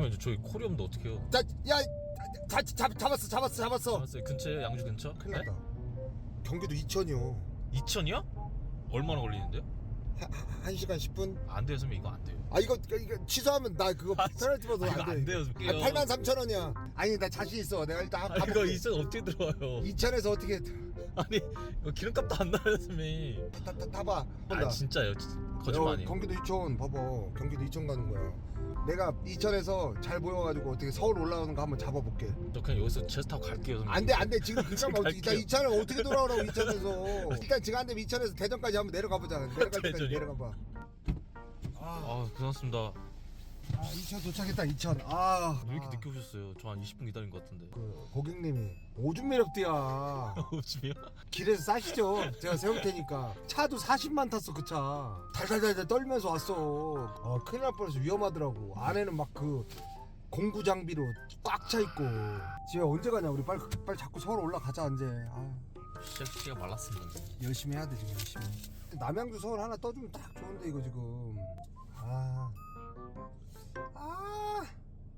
선배님 저희 코리 없는데 어떡해요 자, 야, 자, 잡, 잡았어, 잡았어, 잡았어. 알았어요 근처에 양주 근처? 큰일 났다. 경기도 이천이요. 2천이요? 얼마나 걸리는데요? 한 시간 10분? 안 돼요 선배님 이거 안 돼요 아 이거 이거 취소하면 나 그거 아, 페널티 받아서 아, 이거 안 돼. 안 돼요, 선배님. 8만 3천 원이야. 아니 나 자신 있어. 내가 일단 아 가볼게. 이거 2천 어떻게 들어와요 이천에서 어떻게 아니 이거 기름값도 안 나요 선배님 타, 타, 타봐. 아. 진짜요 진- 거짓말 어, 아니에요 경기도 이천 봐봐. 경기도 이천 가는 거야. 내가 이천에서 잘 보여가지고 어떻게 서울 올라오는 거 한번 잡아볼게. 저 그냥 여기서 제스 타고 갈게요 안돼 안돼 지금 그냥 어떻게 나 갈게요. 이천을 어떻게 돌아오라고 이천에서 일단 지금 안 되면 이천에서 대전까지 한번 내려가 보자. 내려갈 때까지 대전이요? 내려가 봐. 아, 아 괜찮습니다 아 이천 도착했다 이천. 아, 왜 이렇게 아, 늦게 오셨어요 저 한 20분 기다린 것 같은데 그 고객님이 오줌 매력띠야. 오줌이요? 길에서 싸시죠. 제가 세울 테니까. 차도 40만 탔어 그 차. 달달달달 떨면서 왔어. 어 큰일 날 뻔해서 위험하더라고. 안에는 막 그 공구 장비로 꽉 차 있고. 집에 언제 가냐 우리 빨리 빨리 자꾸 서울 올라가자 이제. 아, 시작 시가 말랐습니다 열심히 해야 돼 지금 열심히. 남양주 서울 하나 떠주면 딱 좋은데 이거 지금. 아